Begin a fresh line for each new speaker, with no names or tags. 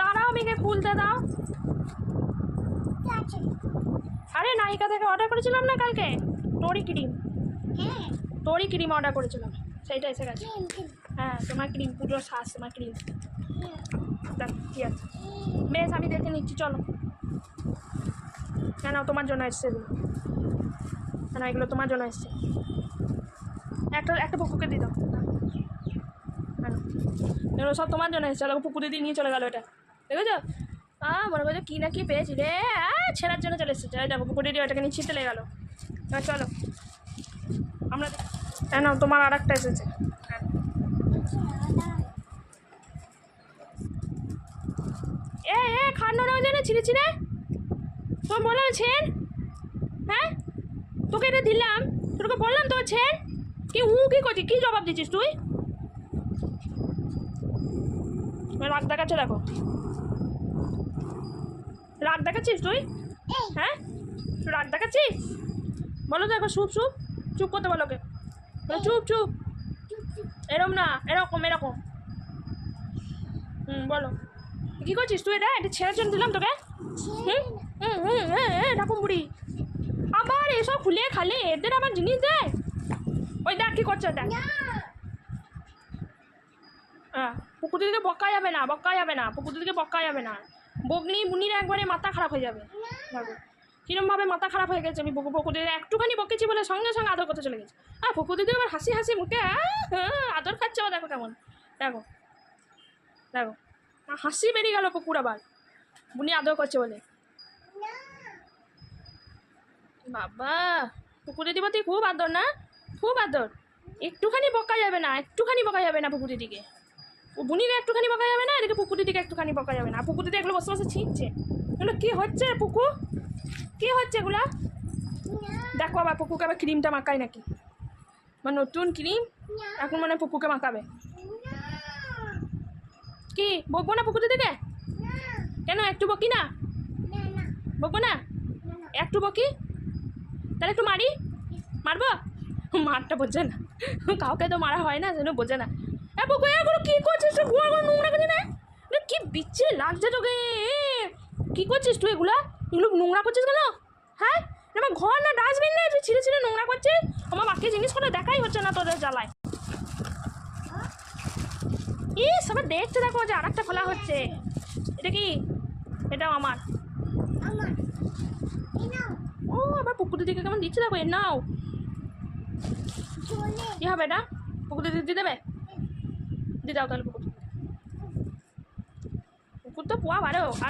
দাঁড়াও মেঘে খুলতে দাও। আরে নায়িকা থেকে অর্ডার করেছিলাম না কালকে? টরি ক্রিম। টরি ক্রিম অর্ডার করেছিলাম। সেইটা এসে গেছে। হ্যাঁ তোমার ক্রিম পুজোর শ্বাস তোমার ক্রিম। ঠিক আছে। বেশ আমি দেখে নিচ্ছি চলো। কেন তোমার জন্য এসছে এগুলো। কেন এগুলো তোমার জন্য এসছে। একটা একটা পুকুরকে দিয়ে দাও। সব তোমার জন্য এসছে। চলো পুকুরে দিয়ে নিয়ে চলে গেলো এটা। দেখেছ? আ, মনে করছ কী না কি পেয়েছি রে। ছেঁড়ার জন্য চলে এসেছে। দেখো, পুকুরে দিয়ে ওটাকে নিয়ে ছিটতে লেগে গেলো। হ্যাঁ চলো। আমরা হ্যাঁ না তোমার আর একটা এসেছে। হ্যাঁ এ এ খান্ড না জানে ছিঁড়ে ছিঁড়ে তোমার বললাম ছেন হ্যাঁ? তোকে এটা দিলাম। তোকে বললাম তো ছেন কি উ, কি করছিস? কি জবাব দিচ্ছিস তুই? রাগ দেখাচ্ছে দেখো। রাগ দেখাচ্ছিস তুই? হ্যাঁ? তুই রাগ দেখাচ্ছিস? বলো দেখো চুপ চুপ চুপ করতে বলো ওকে। চুপ চুপ। এরকম না এরকম এরকম। হুম বলো। কী করছিস তুই? এটা এটা ছেড়ের জন্য দিলাম তোকে। হুম? হুম হুম হ্যাঁ হ্যাঁ এরকম বুড়ি। আবার এসব খুলে খালে এদের আবার জিনিস দেয়? ওই দেখ কী করছে দেখ। হ্যাঁ পুকুর দিকে বকা যাবে না বকা যাবে না পুকুর দিকে বকা যাবে না। বগনি বুনির একবারে মাথা খারাপ হয়ে যাবে। কিরমভাবে মাথা খারাপ হয়ে গেছে আমি বকু পুকুর দিকে একটুখানি বকেছি বলে সঙ্গে সঙ্গে আদর করতে চলে গেছে। আর পুকুর দিকে আবার হাসি হাসি মুখে আহ, আদর খাচ্ছে দেখো কেমন। দেখো দেখো। হাসি বেরিয়ে গেল পুকুর আবার। বুনি আদর করছে বলে। বাবা পুকুর দিদি দিবতে খুব আদর না? খুব আদর। একটুখানি বকা যাবে না একটুখানি বকা যাবে না পুকুরের দিকে ও বুনিকে একটুখানি বকা যাবে না? এদিকে পুকুরের দিকে একটুখানি বকা যাবে না। পুকুর দিকে এগুলো বসে বসে ছিঁচছে এগুলো কী হচ্ছে পুকু? কী হচ্ছে এগুলা? দেখো আবার পুকুকে আবার ক্রিমটা মাখায় নাকি। মানে নতুন ক্রিম এখন মানে পুকুকে মাখাবে। কি? বকবো না পুকুরের দিকে? কেন, একটু বকি না? বকবো না? একটু বকি? তাহলে একটু মারি। মারবো? মারটা বোঝে না। কাউকে তো মারা হয় না যেন বোঝে না। এ বকো এগুলো কী করছিস তুই ঘুমা করে নোংরা করছিস না এগুলো কি বিচ্ছিরি লাগছে তোকে এ, কি করছিস তুই এগুলো? এগুলো নোংরা করছিস কেন? হ্যাঁ? আমার ঘর না ডাস্টবিন নেই? তুই ছিঁড়ে ছিঁড়ে নোংরা করছিস? আমার বাকি জিনিসগুলো দেখাই হচ্ছে না তোদের জ্বালায়। ইস, আবার দেখতে দেখো যে আর একটা খোলা হচ্ছে। এটা কি? এটাও আমার। ও, আবার পুকুরের দিকে কেমন দিচ্ছে দেখো, এর নাও। কি হবে এটা? পুকুরের দিকে দিয়ে দেবে? দিয়ে দাও তাহলে পুকুর পুকুর তো পোয়া বারো আর